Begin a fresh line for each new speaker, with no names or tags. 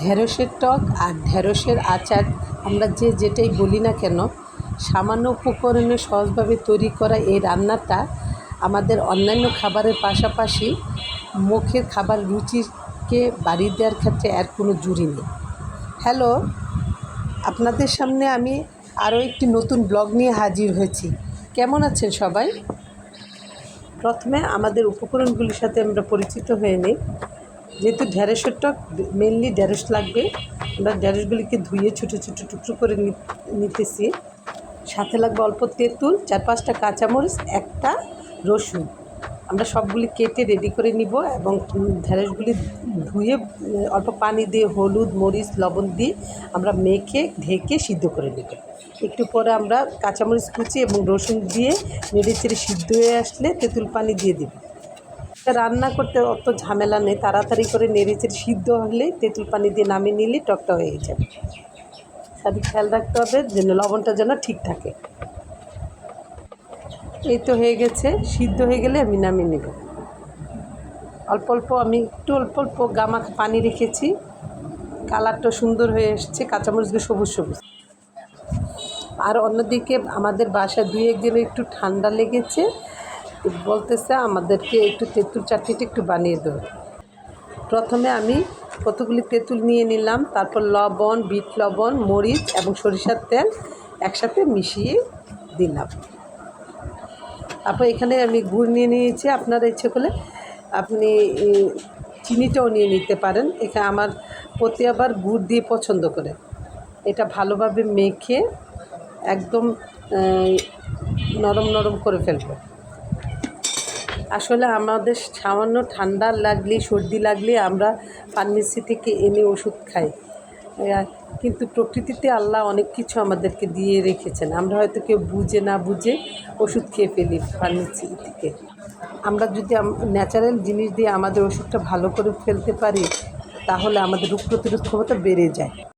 ঢেঁড়সের টক আর ঢেঁড়সের আচার, আমরা যে যেটাই বলি না কেন, সামান্য উপকরণে সহজভাবে তৈরি করা এই রান্নাটা আমাদের অন্যান্য খাবারের পাশাপাশি মুখের খাবার রুচিকে বাড়িয়ে দেওয়ার ক্ষেত্রে এর কোনো জুড়ি নেই। হ্যালো আপনাদের সামনে আমি আরও একটি নতুন ব্লগ নিয়ে হাজির হয়েছি। কেমন আছেন সবাই? প্রথমে আমাদের উপকরণগুলির সাথে আমরা পরিচিত হয়ে নিই। যেহেতু ঢ্যাঁড়সের টক মেনলি ঢ্যাঁড়স লাগবে আমরা ঢ্যাঁড়সগুলিকে ধুয়ে ছোটো ছোটো টুকরো করে নিতেছি। সাথে লাগবে অল্প তেঁতুল চার পাঁচটা কাঁচামরিচ একটা রসুন। আমরা সবগুলি কেটে রেডি করে নিব এবং উম, ঢ্যাঁড়সগুলি ধুয়ে অল্প পানি দিয়ে হলুদ মরিচ লবণ দিয়ে আমরা মেখে ঢেকে সিদ্ধ করে নেব। একটু পরে আমরা কাঁচামরিচ কুচি এবং রসুন দিয়ে নেড়ে চেড়ে সিদ্ধ হয়ে আসলে তেঁতুল পানি দিয়ে দেব। রান্না করতে অত ঝামেলা নেই। তাড়াতাড়ি করে নেড়ে চেড়ে সিদ্ধ হলে তেঁতুল পানি দিয়ে নামিয়ে নিলে টকটা হয়ে যাবে। সাথে খেয়াল রাখতে হবে যেন লবণটা যেন ঠিক থাকে। এই তো হয়ে গেছে। সিদ্ধ হয়ে গেলে আমি নামিয়ে নেব। অল্প অল্প আমি একটু অল্প অল্প গামাক পানি রেখেছি। কালারটা সুন্দর হয়ে এসছে কাঁচামরিচগুলো সবুজ সবুজ। আর অন্যদিকে আমাদের বাসায় দুই একজনের একটু ঠান্ডা লেগেছে। বলতেছে, আমাদেরকে একটু তেঁতুল চাটনিটা একটু বানিয়ে দেবে প্রথমে আমি কতগুলি তেঁতুল নিয়ে নিলাম, তারপর লবণ, বিট লবণ, মরিচ এবং সরিষার তেল একসাথে মিশিয়ে দিলাম। তারপর এখানে আমি গুড় নিয়ে নিয়েছি, আপনার ইচ্ছে করলে আপনি চিনিটাও নিয়ে নিতে পারেন। এখানে আমার পতি আবার গুড় দিয়ে পছন্দ করে। এটা ভালোভাবে মেখে একদম নরম নরম করে ফেলব। আসলে আমাদের সামান্য ঠান্ডা লাগলে, সর্দি লাগলে আমরা ফার্মেসি থেকে এনে ওষুধ খাই। কিন্তু প্রকৃতিতে আল্লাহ অনেক কিছু আমাদেরকে দিয়ে রেখেছেন। আমরা হয়তো কেউ বুঝে না বুঝে ওষুধ খেয়ে ফেলি ফার্মেসি থেকে। আমরা যদি ন্যাচারাল জিনিস দিয়ে আমাদের ওষুধটা ভালো করে ফেলতে পারি, তাহলে আমাদের রোগ প্রতিরোধ ক্ষমতা বেড়ে যায়।